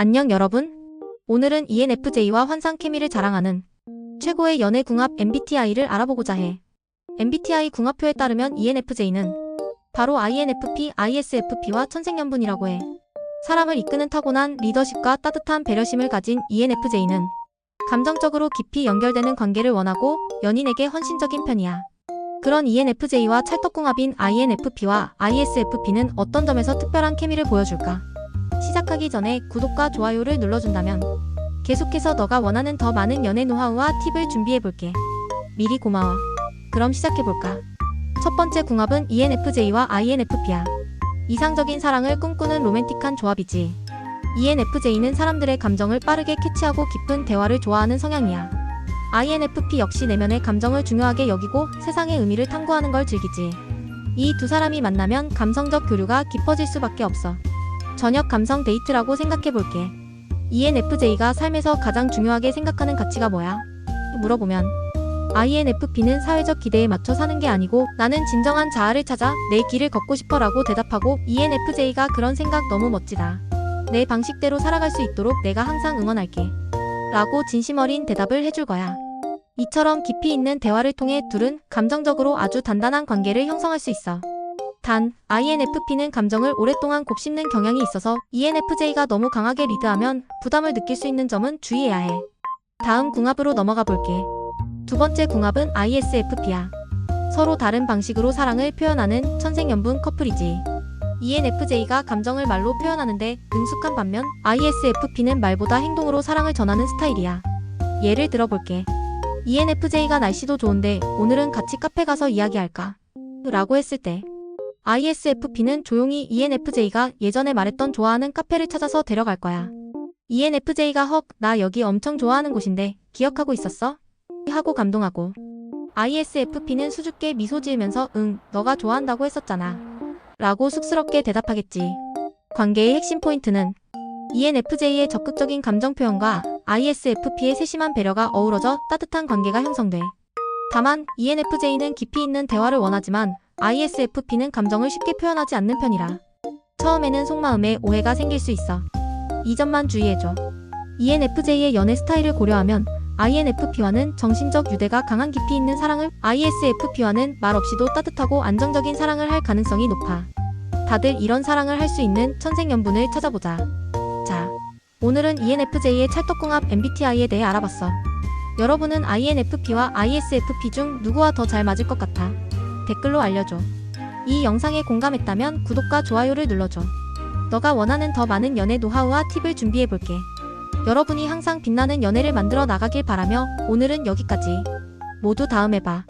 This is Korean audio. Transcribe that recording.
안녕 여러분. 오늘은 ENFJ와 환상 케미를 자랑하는 최고의 연애 궁합 MBTI를 알아보고자 해. MBTI 궁합표에 따르면 ENFJ는 바로 INFP, ISFP와 천생연분이라고 해. 사람을 이끄는 타고난 리더십과 따뜻한 배려심을 가진 ENFJ는 감정적으로 깊이 연결되는 관계를 원하고 연인에게 헌신적인 편이야. 그런 ENFJ와 찰떡궁합인 INFP와 ISFP는 어떤 점에서 특별한 케미를 보여줄까? 시작하기 전에 구독과 좋아요를 눌러준다면 계속해서 너가 원하는 더 많은 연애 노하우와 팁을 준비해볼게. 미리 고마워. 그럼 시작해볼까? 첫 번째 궁합은 ENFJ와 INFP야. 이상적인 사랑을 꿈꾸는 로맨틱한 조합이지. ENFJ는 사람들의 감정을 빠르게 캐치하고 깊은 대화를 좋아하는 성향이야. INFP 역시 내면의 감정을 중요하게 여기고 세상의 의미를 탐구하는 걸 즐기지. 이 두 사람이 만나면 감성적 교류가 깊어질 수밖에 없어. 저녁 감성 데이트라고 생각해볼게. ENFJ가 삶에서 가장 중요하게 생각하는 가치가 뭐야? 물어보면 INFP는 사회적 기대에 맞춰 사는 게 아니고 나는 진정한 자아를 찾아 내 길을 걷고 싶어 라고 대답하고 E ENFJ가 그런 생각 너무 멋지다. 내 방식대로 살아갈 수 있도록 내가 항상 응원할게. 라고 진심 어린 대답을 해줄 거야. 이처럼 깊이 있는 대화를 통해 둘은 감정적으로 아주 단단한 관계를 형성할 수 있어. 단, INFP는 감정을 오랫동안 곱씹는 경향이 있어서 ENFJ가 너무 강하게 리드하면 부담을 느낄 수 있는 점은 주의해야 해. 다음 궁합으로 넘어가 볼게. 두 번째 궁합은 ISFP야. 서로 다른 방식으로 사랑을 표현하는 천생연분 커플이지. ENFJ가 감정을 말로 표현하는데 능숙한 반면 ISFP는 말보다 행동으로 사랑을 전하는 스타일이야. 예를 들어볼게. ENFJ가 날씨도 좋은데 오늘은 같이 카페 가서 이야기할까? 라고 했을 때 ISFP는 조용히 ENFJ가 예전에 말했던 좋아하는 카페를 찾아서 데려갈 거야. ENFJ가 헉, 나 여기 엄청 좋아하는 곳인데 기억하고 있었어? 하고 감동하고. ISFP는 수줍게 미소 지으면서 응, 너가 좋아한다고 했었잖아. 라고 쑥스럽게 대답하겠지. 관계의 핵심 포인트는 ENFJ의 적극적인 감정 표현과 ISFP의 세심한 배려가 어우러져 따뜻한 관계가 형성돼. 다만 ENFJ는 깊이 있는 대화를 원하지만 ISFP는 감정을 쉽게 표현하지 않는 편이라 처음에는 속마음에 오해가 생길 수 있어. 이 점만 주의해줘. ENFJ의 연애 스타일을 고려하면 INFP와는 정신적 유대가 강한 깊이 있는 사랑을, ISFP와는 말 없이도 따뜻하고 안정적인 사랑을 할 가능성이 높아. 다들 이런 사랑을 할 수 있는 천생연분을 찾아보자. 자, 오늘은 ENFJ의 찰떡궁합 MBTI에 대해 알아봤어. 여러분은 INFP와 ISFP 중 누구와 더 잘 맞을 것 같아? 댓글로 알려줘. 이 영상에 공감했다면 구독과 좋아요를 눌러줘. 너가 원하는 더 많은 연애 노하우와 팁을 준비해볼게. 여러분이 항상 빛나는 연애를 만들어 나가길 바라며 오늘은 여기까지. 모두 다음에 봐.